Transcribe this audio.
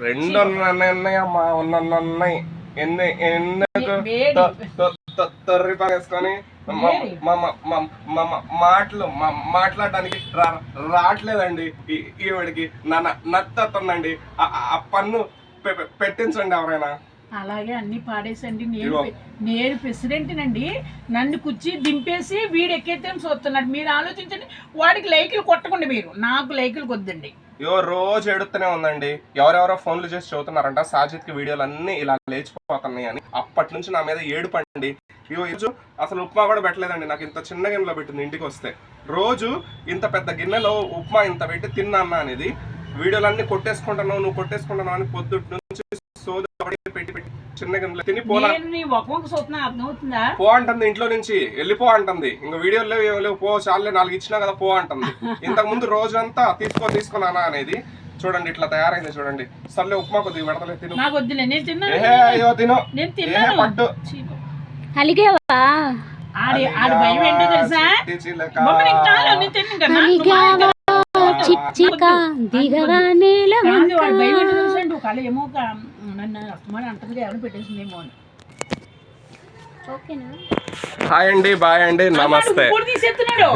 రెండు ఉన్నాయి అమ్మా ఉన్నాయి ఎన్ని ఎందుకు తొర్రి మ-. మ- మ- మ- మ- మ- మాటలు మ- మాట్లాడడానికి రావట్లేదండి ఈ- ఈవిడికి. నా నత్తుందండి ఆ- పన్ను పెట్టించండి ఎవరైనా. అలాగే అన్ని పాడేసండి. నేను నేను ప్రెసిడెంట్నండి. నన్ను కుర్చీ దింపేసి వీడు ఎక్కేతే చూస్తున్నాడు. మీరు ఆలోచించండి వాడికి లైకులు కొట్టకండి మీరు. నాకు లైకులు కొద్దండి. ఇగో రోజు ఎడుతూనే ఉందండి. ఎవరెవరో ఫోన్లు చేసి చదువుతున్నారంట. సాజిద్కి వీడియోలు అన్ని ఇలా లేచిపోతున్నాయి అని అప్పటి నుంచి నా మీద ఏడుపండి. ఇవో ఈరోజు అసలు ఉప్మా కూడా పెట్టలేదండి. నాకు ఇంత చిన్న గిన్నెలో పెట్టింది ఇంటికి వస్తే రోజు ఇంత పెద్ద గిన్నెలో ఉప్మా ఇంత పెట్టి తిన్నా అనేది వీడియోలన్నీ కొట్టేసుకుంటున్నావు నువ్వు కొట్టేసుకుంటున్నావు అని పొద్దుటి నుంచి సోది చిన్న గిన్నెలో తిని పోలా నేను నీ ఒక్కొక్క చూస్తున్నా అర్థమవుతుందా? పో అంటుంది ఇంట్లో నుంచి. వెళ్ళిపో అంటుంది. ఇంకా వీడియోలు లేవు ఏం లేవు. పో చాలే నాలుగు ఇచ్చినా కదా పో అంటుంది. ఇంతకు ముందు రోజంతా తీసుకో తీసుకున్నానా అనేది. చూడండి ఇట్లా తయారైంది చూడండి. సర్లే ఉప్మా కొద్దిగా పెడతలే తిను. నాకు వద్దులే నేను తిన్నాను. ఏహే అయ్యో తిను. నేను ఏ తిన్నాను. పట్టు. చీ, అలిగావా? ఆడి ఆడి భయం ఏంటో తెలుసా? చిట్టి చిలక. బొమ్మ నీకు చాలు, నేను తిన్నాను కదా. నువ్వు అలిగావా మాట్లాడు. చిచ్చిక దిగవా నేల కాదు, వాడి భయం ఏంటో తెలుసా అండి? ఒకవేళ ఏమో ఒక నన్ను అస్తమానం అంటది ఎవరు పెట్టేసిందేమో అని. ఓకేనా? హాయ్ అండి బాయ్ అండి నమస్తే. తీసేస్తున్నాడు.